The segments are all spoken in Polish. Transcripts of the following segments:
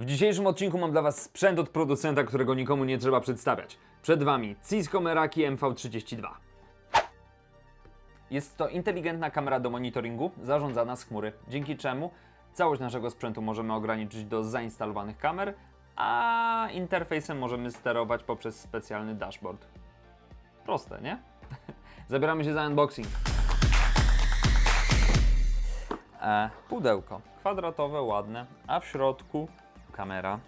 W dzisiejszym odcinku mam dla Was sprzęt od producenta, którego nikomu nie trzeba przedstawiać. Przed Wami Cisco Meraki MV32. Jest to inteligentna kamera do monitoringu zarządzana z chmury, dzięki czemu całość naszego sprzętu możemy ograniczyć do zainstalowanych kamer, a interfejsem możemy sterować poprzez specjalny dashboard. Proste, nie? Zabieramy się za unboxing. E, pudełko kwadratowe, ładne, a w środku kamera.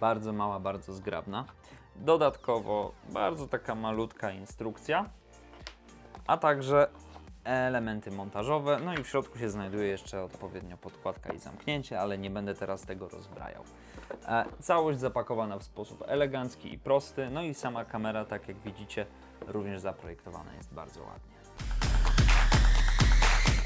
Bardzo mała, bardzo zgrabna. Dodatkowo bardzo taka malutka instrukcja, a także elementy montażowe. No i w środku się znajduje jeszcze odpowiednio podkładka i zamknięcie, ale nie będę teraz tego rozbrajał. E, całość zapakowana w sposób elegancki i prosty, no i sama kamera, tak jak widzicie, również zaprojektowana jest bardzo ładnie.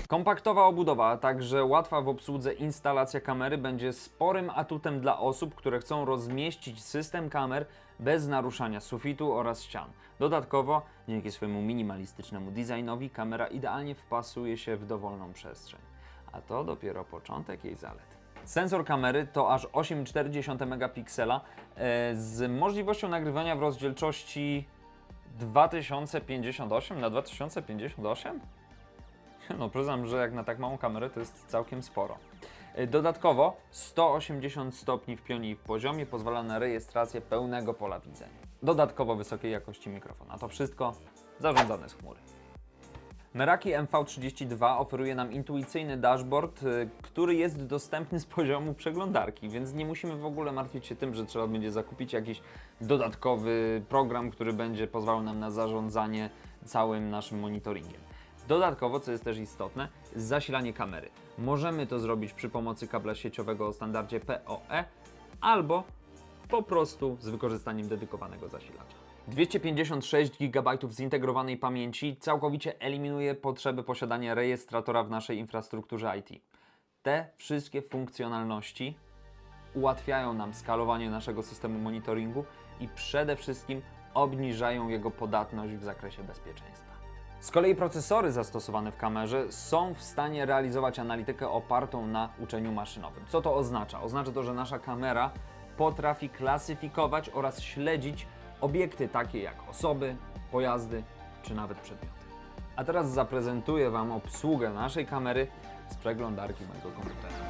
Kompaktowa obudowa, a także łatwa w obsłudze instalacja kamery będzie sporym atutem dla osób, które chcą rozmieścić system kamer bez naruszania sufitu oraz ścian. Dodatkowo, dzięki swojemu minimalistycznemu designowi, kamera idealnie wpasuje się w dowolną przestrzeń. A to dopiero początek jej zalet. Sensor kamery to aż 8,4 megapiksela e, z możliwością nagrywania w rozdzielczości 2058 na 2058? No przyznam, że jak na tak małą kamerę to jest całkiem sporo. Y, Dodatkowo 180 stopni w pionie i w poziomie pozwala na rejestrację pełnego pola widzenia. Dodatkowo wysokiej jakości mikrofon, a to wszystko zarządzane z chmury. Meraki MV32 oferuje nam intuicyjny dashboard, y, który jest dostępny z poziomu przeglądarki, więc nie musimy w ogóle martwić się tym, że trzeba będzie zakupić jakiś dodatkowy program, który będzie pozwalał nam na zarządzanie całym naszym monitoringiem. Dodatkowo, co jest też istotne, zasilanie kamery. Możemy to zrobić przy pomocy kabla sieciowego o standardzie PoE albo po prostu z wykorzystaniem dedykowanego zasilacza. 256 GB zintegrowanej pamięci całkowicie eliminuje potrzebę posiadania rejestratora w naszej infrastrukturze IT. Te wszystkie funkcjonalności ułatwiają nam skalowanie naszego systemu monitoringu i przede wszystkim obniżają jego podatność w zakresie bezpieczeństwa. Z kolei procesory zastosowane w kamerze są w stanie realizować analitykę opartą na uczeniu maszynowym. Co to oznacza? Oznacza to, że nasza kamera potrafi klasyfikować oraz śledzić obiekty takie jak osoby, pojazdy czy nawet przedmioty. A teraz zaprezentuję Wam obsługę naszej kamery z przeglądarki mojego komputera.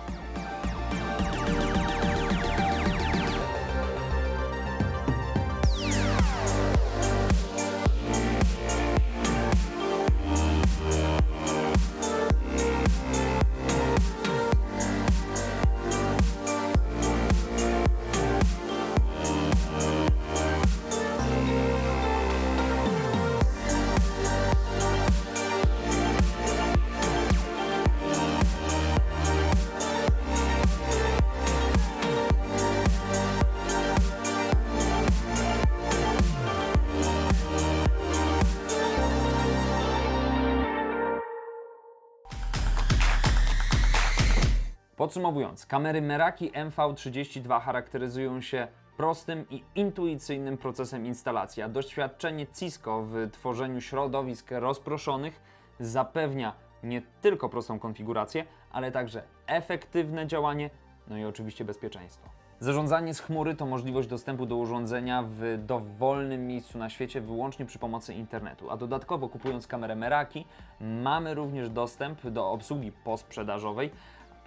Podsumowując, kamery Meraki MV32 charakteryzują się prostym i intuicyjnym procesem instalacji, a doświadczenie Cisco w tworzeniu środowisk rozproszonych zapewnia nie tylko prostą konfigurację, ale także efektywne działanie, no i oczywiście bezpieczeństwo. Zarządzanie z chmury to możliwość dostępu do urządzenia w dowolnym miejscu na świecie wyłącznie przy pomocy internetu, a dodatkowo kupując kamerę Meraki mamy również dostęp do obsługi posprzedażowej,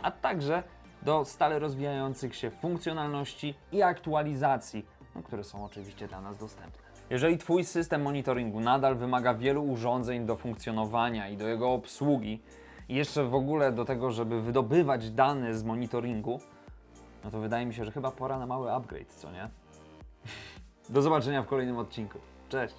a także do stale rozwijających się funkcjonalności i aktualizacji, no, które są oczywiście dla nas dostępne. Jeżeli Twój system monitoringu nadal wymaga wielu urządzeń do funkcjonowania i do jego obsługi, i jeszcze w ogóle do tego, żeby wydobywać dane z monitoringu, no to wydaje mi się, że chyba pora na mały upgrade, co nie? Do zobaczenia w kolejnym odcinku. Cześć!